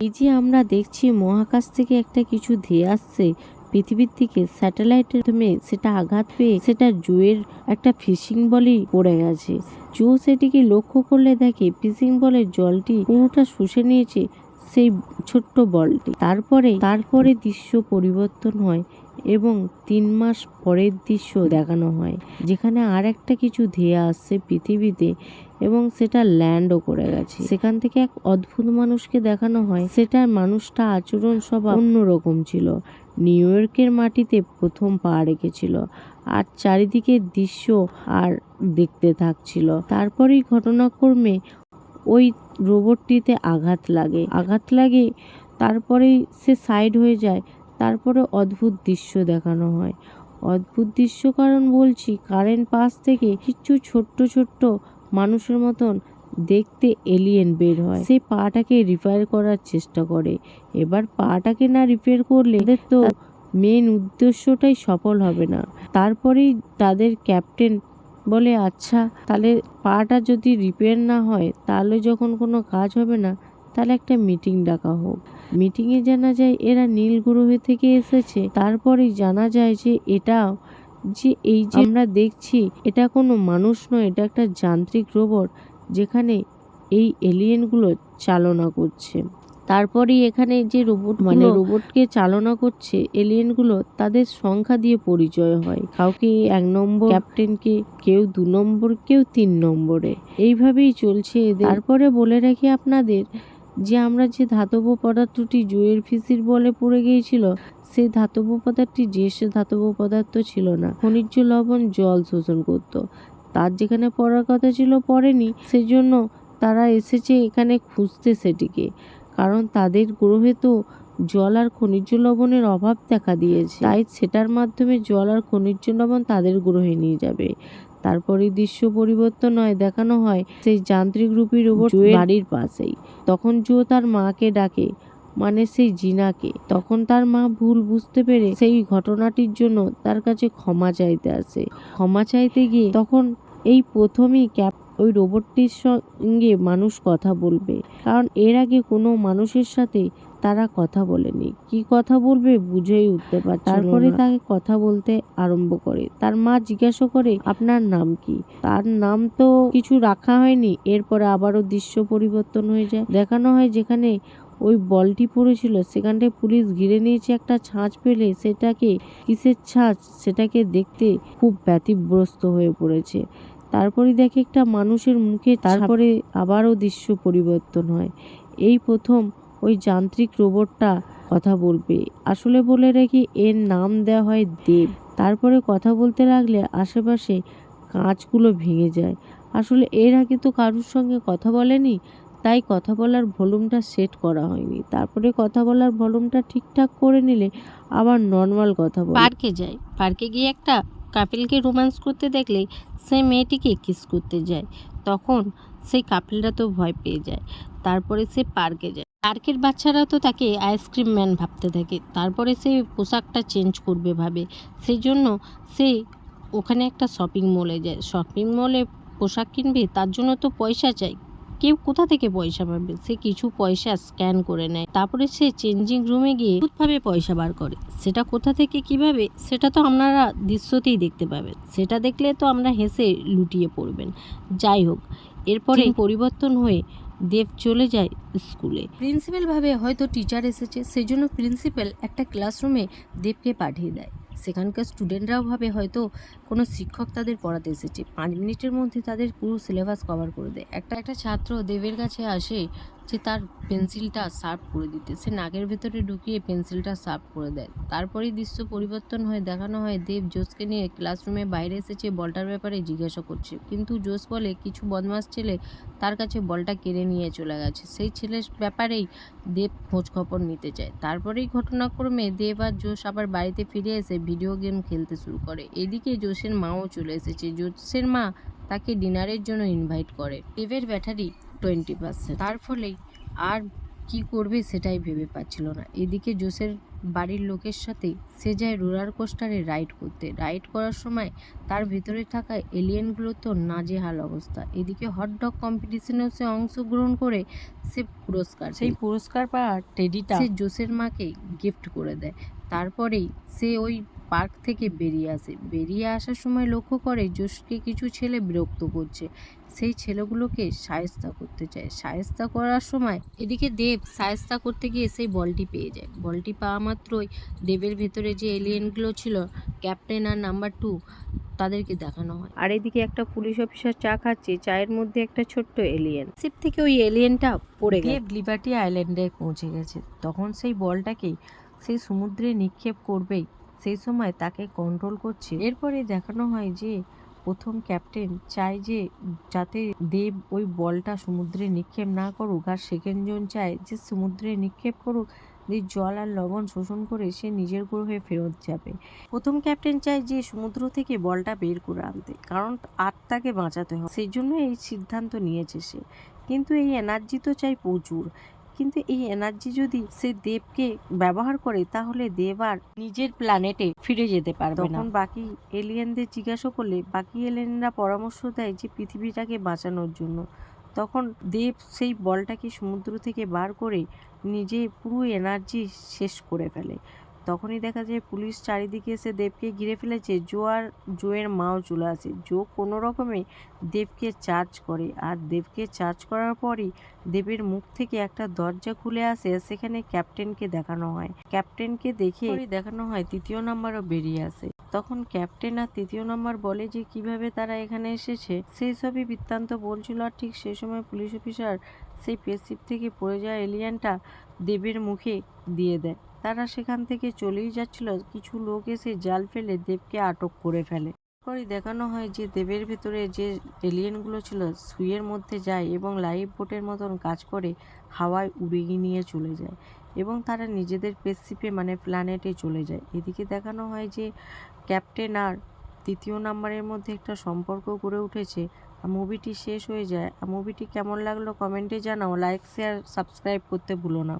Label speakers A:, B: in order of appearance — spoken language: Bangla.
A: এই যে আমরা দেখছি মহাকাশ থেকে একটা কিছু ধেয়ে আসছে, পৃথিবীর দিকে স্যাটেলাইটের মাধ্যমে সেটা আঘাত পেয়ে সেটা জুয়ের একটা ফিশিং বলই পড়ে গেছে। জো সেটিকে লক্ষ্য করলে দেখে ফিশিং বলের জলটি পুরোটা শুষে নিয়েছে সেই ছোট্ট বলটি। তারপরে তারপরে দৃশ্য পরিবর্তন হয় এবং তিন মাস পরের দৃশ্য দেখানো হয়। যেখানে আর একটা কিছু ধেয়ে আসছে পৃথিবীতে এবং সেটা ল্যান্ডও করে গেছে। সেখান থেকে এক অদ্ভুত মানুষকে দেখানো হয়। সেটার মানুষটা আচরণ সব অন্যরকম ছিল। নিউ ইয়র্কের মাটিতে প্রথম পা রেখেছিল আর চারিদিকের দৃশ্য আর দেখতে থাকছিল। তারপরেই ঘটনাক্রমে ওই রোবটটিতে আঘাত লাগে। আঘাত লাগে, তারপরেই সে সাইড হয়ে যায়। তারপরে অদ্ভুত দৃশ্য দেখানো হয়। অদ্ভুত দৃশ্য কারণ বলছি, কারেন্ট পাশ থেকে কিছু ছোট্ট ছোট্ট মানুষের মতন দেখতে এলিয়েন বের হয়। সে পাটাকে রিপেয়ার করার চেষ্টা করে। এবার পাটাকে না রিপেয়ার করলে তো মেন উদ্দেশ্যটাই সফল হবে না। তারপরেই তাদের ক্যাপ্টেন বলে আচ্ছা তাহলে পাটা যদি রিপেয়ার না হয়, তাহলে যখন কোনো কাজ হবে না, তাহলে একটা মিটিং ডাকা হোক। মিটিংয়ে জানা যায়, এরা নীল গ্রহ থেকে এসেছে। তারপরেই জানা যায় যে, এটাও যে এই যে আমরা দেখছি, এটা কোনো মানুষ নয়, এটা একটা যান্ত্রিক রোবট যেখানে এই এলিয়েনগুলো চালনা করছে। তারপরেই এখানে যে রোবট মানে রোবটকে চালনা করছে এলিয়েনগুলো তাদের সংখ্যা দিয়ে পরিচয় হয়। কাউকে এক নম্বর ক্যাপ্টেনকে কেউ দু নম্বর, কেউ তিন নম্বরে। এইভাবেই চলছে তারপরে বলে রাখি আপনাদের যে আমরা যে ধাতব পদার্থটি জুয়ের ফিসির বলে পড়ে গিয়েছিল, সেই ধাতব পদার্থটি যে সে ধাতব পদার্থ ছিল না। খনিজ লবণ জল শোষণ করত। তার যেখানে পড়ার কথা ছিল পড়েনি, সেজন্য তারা এসেছে এখানে খুঁজতে সেটিকে। কারণ তাদের গ্রহে তো জল আর খনিজ লবণের অভাব দেখা দিয়েছে। তাই সেটার মাধ্যমে জল আর খনিজ লবণ তাদের গ্রহে নিয়ে যাবে। তারপরে দৃশ্য পরিবর্তন হয়, দেখানো হয় সেই যান্ত্রিক রূপীর জুয়ের বাড়ির পাশেই। তখন জো তার মাকে ডাকে মানে সেই জিনাকে। তখন তার মা ভুল বুঝতে পেরে সেই ঘটনাটির জন্য তার কাছে ক্ষমা চাইতে আসে। ক্ষমা চাইতে গিয়ে তখন এই প্রথমেই ক্যাপ, ওই রোবটটির সঙ্গে মানুষ কথা বলবে। কারণ এর আগে কোনো মানুষের সাথে তারা কথা বলেনি। কি কথা বলবে বুঝেই উঠতে পারে তারপরে তাকে কথা বলতে আরম্ভ করে। তার মা জিজ্ঞাসা করে আপনার নাম কি? তার নাম তো কিছু রাখা হয়নি। এরপরে আবারও দৃশ্য পরিবর্তন হয়ে যায়। দেখানো হয় যেখানে ওই বলটি পড়েছিল সেখানটায় পুলিশ ঘিরে নিয়েছে একটা ছাঁচ পেলে সেটাকে কিসের ছাঁচ? সেটাকে দেখতে খুব ব্যতিব্রস্ত হয়ে পড়েছে। তারপরে দেখে একটা মানুষের মুখে তারপরে আবারও দৃশ্য পরিবর্তন হয়। এই প্রথম ওই যান্ত্রিক রোবটটা কথা বলবে। আসলে বলে রাখি এর নাম দেওয়া হয় দেব। তারপরে কথা বলতে লাগলে আশেপাশে কাঁচগুলো ভেঙে যায়। আসলে এর আগে তো কারুর সঙ্গে কথা বলেনি, তাই কথা বলার ভলিউমটা সেট করা হয়নি। তারপরে কথা বলার ভলিউমটা ঠিকঠাক করে নিলে আবার নর্মাল কথা বলে।
B: পার্কে যায়। পার্কে গিয়ে একটা কাপিলকে রোম্যান্স করতে দেখলে সে মেয়েটিকে কিস করতে যায়। তখন সেই কাপিলরা তো ভয় পেয়ে যায়। তারপরে সে পার্কে যায়। পার্কের বাচ্চারা তো তাকে আইসক্রিম ম্যান ভাবতে থাকে। তারপরে সে পোশাকটা চেঞ্জ করবে ভাবে। সেই জন্য সে ওখানে একটা শপিং মলে যায়। শপিং মলে পোশাক কিনবে তার জন্য তো পয়সা চাই। কেউ কোথা থেকে পয়সা পাবে? সে কিছু পয়সা স্ক্যান করে নেয়। তারপরে সে চেঞ্জিং রুমে গিয়ে অদ্ভুতভাবে পয়সা বার করে। সেটা কোথা থেকে কীভাবে সেটা তো আপনারা দৃশ্যতেই দেখতে পাবেন। সেটা দেখলে তো আমরা হেসে লুটিয়ে পড়বেন। যাই হোক এরপরে পরিবর্তন হয়ে দেব চলে যায় স্কুলে। প্রিন্সিপালভাবে হয়তো টিচার এসেছে সেই জন্য প্রিন্সিপাল একটা ক্লাসরুমে দেবকে পাঠিয়ে দেয়। সেখানকার স্টুডেন্টরাও ভাবে হয়তো কোনো শিক্ষক তাদের পড়াতে এসেছে। পাঁচ মিনিটের মধ্যে তাদের পুরো সিলেবাস কভার করে দেয়। একটা একটা ছাত্র দেবের কাছে আসে যে তার পেন্সিলটা শার্প করে দিতে। সে নাকের ভেতরে ঢুকিয়ে পেন্সিলটা শার্প করে দেয়। তারপরেই দৃশ্য পরিবর্তন হয়ে, দেখানো হয় দেব জোসকে নিয়ে ক্লাসরুমে বাইরে এসেছে, বলটার ব্যাপারে জিজ্ঞাসা করছে। কিন্তু জোস বলে, কিছু বদমাস ছেলে তার কাছে বলটা কেড়ে নিয়ে চলে গেছে। সেই ছেলের ব্যাপারেই দেব খোঁজখবর নিতে চায়। তারপরেই ঘটনাক্রমে দেব আর জোস আবার বাড়িতে ফিরে এসে ভিডিও গেম খেলতে শুরু করে। এদিকে জোসের মাও চলে এসেছে। জোসের মা তাকে ডিনারের জন্য ইনভাইট করে। দেবের ব্যাটারি টোয়েন্টি পার্সেন্ট তার ফলেই আর
A: কি করবে সেটাই ভেবে পাচ্ছিল না। এদিকে জোসের বাড়ির লোকের সাথে সে যায় রোলার কোস্টারে রাইড করতে। রাইড করার সময় তার ভেতরে থাকা এলিয়েনগুলো তো নাজেহাল অবস্থা। এদিকে হটডগ কম্পিটিশনেও সে অংশগ্রহণ করে সে পুরস্কার সেই পুরস্কার পাওয়া টেডিটা সে জোসের মাকে গিফট করে দেয়। তারপরেই সে ওই পার্ক থেকে বেরিয়ে আসে। বেরিয়ে আসার সময় লক্ষ্য করে জোসকে কিছু ছেলে বিরক্ত করছে। সেই ছেলেগুলোকে সায়স্তা করতে চায়। সায়স্তা করার সময় এদিকে দেব সায়স্তা করতে গিয়ে সেই বলটি পেয়ে যায়। বলটি পাওয়া মাত্রই দেবের ভেতরে যে এলিয়েনগুলো ছিল, ক্যাপ্টেন আর নাম্বার টু, তাদেরকে দেখানো হয়। আর এদিকে একটা পুলিশ অফিসার চা খাচ্ছে। চায়ের মধ্যে একটা ছোট্ট এলিয়েন। শিপ থেকে ওই এলিয়েনটা পড়ে দেব লিবার্টি আইল্যান্ডে পৌঁছে গেছে। তখন সেই বলটাকে সেই সমুদ্রে নিক্ষেপ করবেই সেই সময় তাকে কন্ট্রোল করছে। এরপরে দেখানো হয় যে, প্রথম ক্যাপ্টেন চায় যে, যাতে দেব ওই বলটা সমুদ্রে নিক্ষেপ না করুক আর সেকেন্ড জন চায় যে, সমুদ্রে নিক্ষেপ করুক, যে জল আর লবণ শোষণ করে সে নিজের গ্রহে ফেরত যাবে। প্রথম ক্যাপ্টেন চায় যে, সমুদ্র থেকে বলটা বের করে আনতে, কারণ আত্মাকে বাঁচাতে হবে। সেই জন্য এই সিদ্ধান্ত নিয়েছে সে। কিন্তু এই এনার্জি তো চাই প্রচুর। কিন্তু এই এনার্জি যদি সে দেবকে ব্যবহার করে, তাহলে দেব আর নিজের প্ল্যানেটে ফিরে যেতে পারবে তখন বাকি এলিয়েনদের জিজ্ঞাসা করলে, বাকি এলিয়েনরা পরামর্শ দেয় যে পৃথিবীটাকে বাঁচানোর জন্য। তখন দেব সেই বলটাকে সমুদ্র থেকে বার করে নিজে পুরো এনার্জি শেষ করে ফেলে। তখনই দেখা যায় পুলিশ চারিদিকে এসে দেবকে ঘিরে ফেলেছে। জো আর জোয়ের মাও চলে আসে। জো কোনো রকমে দেবকে চার্জ করে আর দেবকে চার্জ করার পরই দেবের মুখ থেকে একটা দরজা খুলে আসে সেখানে ক্যাপ্টেনকে দেখানো হয়। ক্যাপ্টেনকে দেখে দেখানো হয় তৃতীয় নাম্বারও বেরিয়ে আসে। তখন ক্যাপ্টেন আর তৃতীয় নাম্বার বলে যে কীভাবে তারা এখানে এসেছে, সেই সবই বৃত্তান্ত বলছিল আর ঠিক সেই সময় পুলিশ অফিসার সেই পেসিপ থেকে পড়ে যাওয়া এলিয়ানটা দেবের মুখে দিয়ে দেয়। তারা সেখান থেকে চলেই যাচ্ছিল। কিছু লোক এসে জাল ফেলে দেবকে আটক করে ফেলে। পরে দেখানো হয় যে দেবের ভেতরে যে এলিয়েনগুলো ছিল, সুইয়ের মধ্যে যায় এবং লাইফ বোটের মতন কাজ করে হাওয়ায় উড়িয়ে নিয়ে চলে যায় এবং তারা নিজেদের পেসিপে মানে প্ল্যানেটে চলে যায়। এদিকে দেখানো হয় যে ক্যাপ্টেন আর তৃতীয় নাম্বারের মধ্যে একটা সম্পর্ক গড়ে উঠেছে। মুভিটি শেষ হয়ে যায়। মুভিটি কেমন লাগল কমেন্টে জানাও। লাইক শেয়ার সাবস্ক্রাইব করতে ভুলো না।